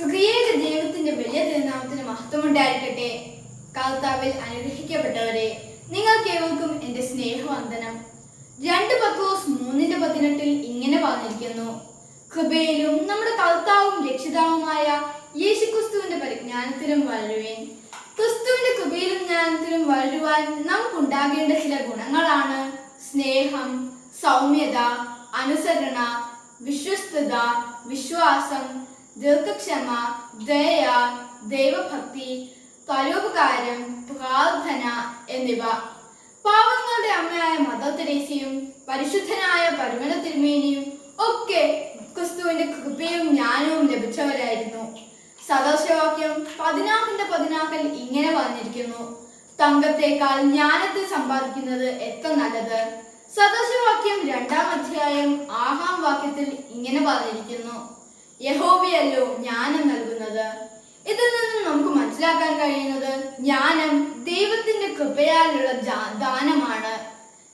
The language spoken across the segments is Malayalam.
തുകയേക ദൈവത്തിന്റെ വലിയ തിരുനാമത്തിന് മഹത്വമുണ്ടായിരിക്കട്ടെ. കർത്താവിൽ അനുഗ്രഹിക്കപ്പെട്ടവരെ നിങ്ങൾക്കേവർക്കും എന്റെ സ്നേഹവന്ദനം. രണ്ട് പത്രോസ് മൂന്നിന്റെ പതിനെട്ടിൽ ഇങ്ങനെ പറഞ്ഞിരിക്കുന്നു. കൃപയിലും നമ്മുടെ കർത്താവും രക്ഷിതാവുമായ യേശുക്രിസ്തുവിന്റെ പരിജ്ഞാനത്തിലും വളരുവേൻ. ക്രിസ്തുവിന്റെ കൃപയിലും ജ്ഞാനത്തിലും വളരുവാൻ നമുക്കുണ്ടാകേണ്ട ചില ഗുണങ്ങളാണ് സ്നേഹം സൗമ്യത അനുസരണ വിശ്വസ്തത വിശ്വാസം ദീർഘക്ഷമ ദയ ദൈവഭക്തി പരോപകാരം പ്രാർത്ഥന എന്നിവ. പാവങ്ങളുടെ അമ്മയായ മദർ തെരേസയും പരിശുദ്ധനായ പരുമല തിരുമേനിയും ഒക്കെ ക്രിസ്തുവിന്റെ കൃപയും ജ്ഞാനവും ലഭിച്ചവരായിരുന്നു. സദർശവാക്യം പതിനാറിന്റെ പതിനാറിൽ ഇങ്ങനെ പറഞ്ഞിരിക്കുന്നു. തങ്കത്തെക്കാൾ ജ്ഞാനത്തെ സമ്പാദിക്കുന്നത് എത്ര നല്ലത്? സദർശവാക്യം രണ്ടാം അധ്യായം ആഹാം വാക്യത്തിൽ ഇങ്ങനെ പറഞ്ഞിരിക്കുന്നു. യഹോവയല്ലോ ജ്ഞാനം നൽകുന്നത്. ഇതിൽ നിന്നും നമുക്ക് മനസ്സിലാക്കാൻ കഴിയുന്നത് ജ്ഞാനം ദൈവത്തിന്റെ കൃപയാലുള്ള ദാനമാണ്.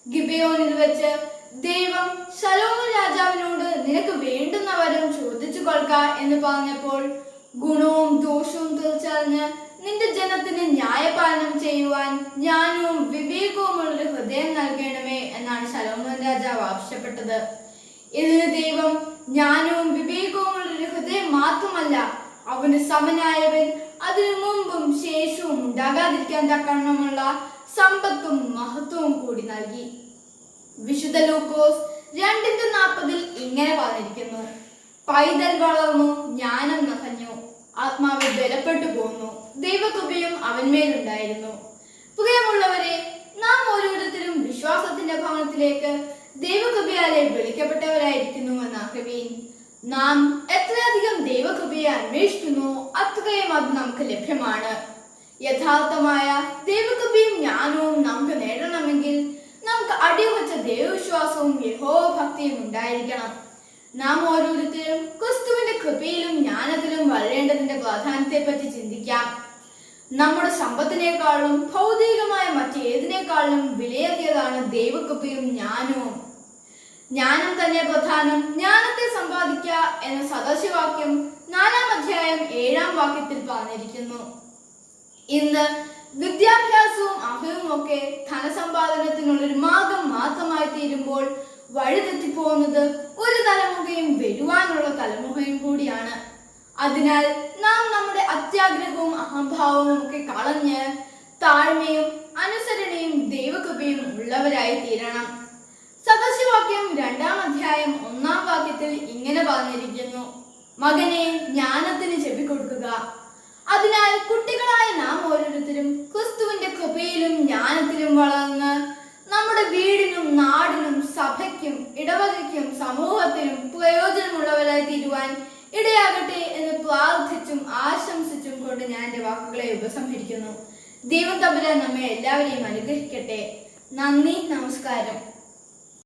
ഗിബയോനിൽ വെച്ച് ദൈവം ശലോമ രാജാവിനോട് നിനക്ക് വേണ്ടുന്നവരും ചോദിച്ചു കൊൽക്ക എന്ന് പറഞ്ഞപ്പോൾ ഗുണവും ദോഷവും തിരിച്ചറിഞ്ഞ് നിന്റെ ജനത്തിന് ന്യായപാലനം ചെയ്യുവാൻ ജ്ഞാനവും വിവേകവുമുള്ള ഹൃദയം നൽകണമേ എന്നാണ് ശലോമൻ രാജാവ് ആവശ്യപ്പെട്ടത്. ഇതിന് ദൈവം ജ്ഞാനവും വിവേകവുമുള്ള ഒരു ഹൃദയം മാത്രമല്ല അവന് സമനായവൻ. അതിനു മുമ്പും ശേഷവും ഉണ്ടാകാതിരിക്കാൻ തക്കണമുള്ള സമ്പത്തും മഹത്വവും കൂടി നൽകി. വിശുദ്ധ ലൂക്കോസ് രണ്ടിന്റെ നാൽപ്പതിൽ ഇങ്ങനെ പറഞ്ഞിരിക്കുന്നു. പൈതൽ വളർന്നു ജ്ഞാനം നിറഞ്ഞു. ആത്മാവ് ബലപ്പെട്ടു പോന്നു. ദൈവകൃപയും അവന്മേലുണ്ടായിരുന്നു പ്രിയമുള്ളവരെ നാം ഓരോരുത്തരും വിശ്വാസത്തിന്റെ ഭവനത്തിലേക്ക് ദൈവകൃപയാലെ വിളിക്കപ്പെട്ടവരായിരിക്കുന്നു കവി നാം എത്രയധികം ദൈവകൃപയെ അന്വേഷിക്കുന്നു അത്രയും അത് നമുക്ക് ലഭ്യമാണ്. യഥാർത്ഥമായ ദൈവകൃപയും ജ്ഞാനവും നമുക്ക് നേടണമെങ്കിൽ നമുക്ക് അടിയുറച്ച ദൈവവിശ്വാസവും യഹോഭക്തിയും ഉണ്ടായിരിക്കണം. നാം ഓരോരുത്തരും ക്രിസ്തുവിന്റെ കൃപയിലും ജ്ഞാനത്തിലും വളരേണ്ടതിന്റെ പ്രാധാന്യത്തെ പറ്റി ചിന്തിക്കാം. നമ്മുടെ സമ്പത്തിനേക്കാളും ഭൗതികമായ മറ്റേതിനേക്കാളും വിലയേറിയതാണ് ദൈവകൃപയും ജ്ഞാനവും ജ്ഞാനം തന്നെ പ്രധാനം ജ്ഞാനത്തെ സമ്പാദിക്കുക എന്ന സദസ്യവാക്യം നാലാം അധ്യായം ഏഴാം വാക്യത്തിൽ പറഞ്ഞിരിക്കുന്നു. ഇന്ന് വിദ്യാഭ്യാസവും അറിവും ഒക്കെ ധനസമ്പാദനത്തിനുള്ളൊരു മാർഗം മാത്രമായി തീരുമ്പോൾ വഴിതെറ്റിപ്പോകുന്നത് ഒരു തലമുഖയും വരുവാനുള്ള തലമുറയും കൂടിയാണ്. അതിനാൽ നാം നമ്മുടെ അത്യാഗ്രഹവും അഹംഭാവവും ഒക്കെ കളഞ്ഞ് താഴ്മയും അനുസരണയും ദൈവകൃപയും ഉള്ളവരായി തീരണം. സദസ്യവാക്യം രണ്ടാം അധ്യായം ഒന്നാം വാക്യത്തിൽ ഇങ്ങനെ പറഞ്ഞിരിക്കുന്നു. മകനെ ജ്ഞാനത്തിന് ചെവി കൊടുക്കുക അതിനാൽ കുട്ടികളായ നാം ഓരോരുത്തരും ക്രിസ്തുവിന്റെ കൃപയിലും ജ്ഞാനത്തിലും വളർന്ന് നമ്മുടെ വീടിനും നാടിനും സഭയ്ക്കും ഇടവകയ്ക്കും സമൂഹത്തിനും പ്രയോജനമുള്ളവരായി തീരുവാൻ ഇടയാകട്ടെ എന്ന് പ്രാർത്ഥിച്ചും ആശംസിച്ചും കൊണ്ട് ഞാൻ എന്റെ വാക്കുകളെ ഉപസംഹരിക്കുന്നു. ദൈവം തമ്പുരാൻ നമ്മെ എല്ലാവരെയും അനുഗ്രഹിക്കട്ടെ. നന്ദി നമസ്കാരം.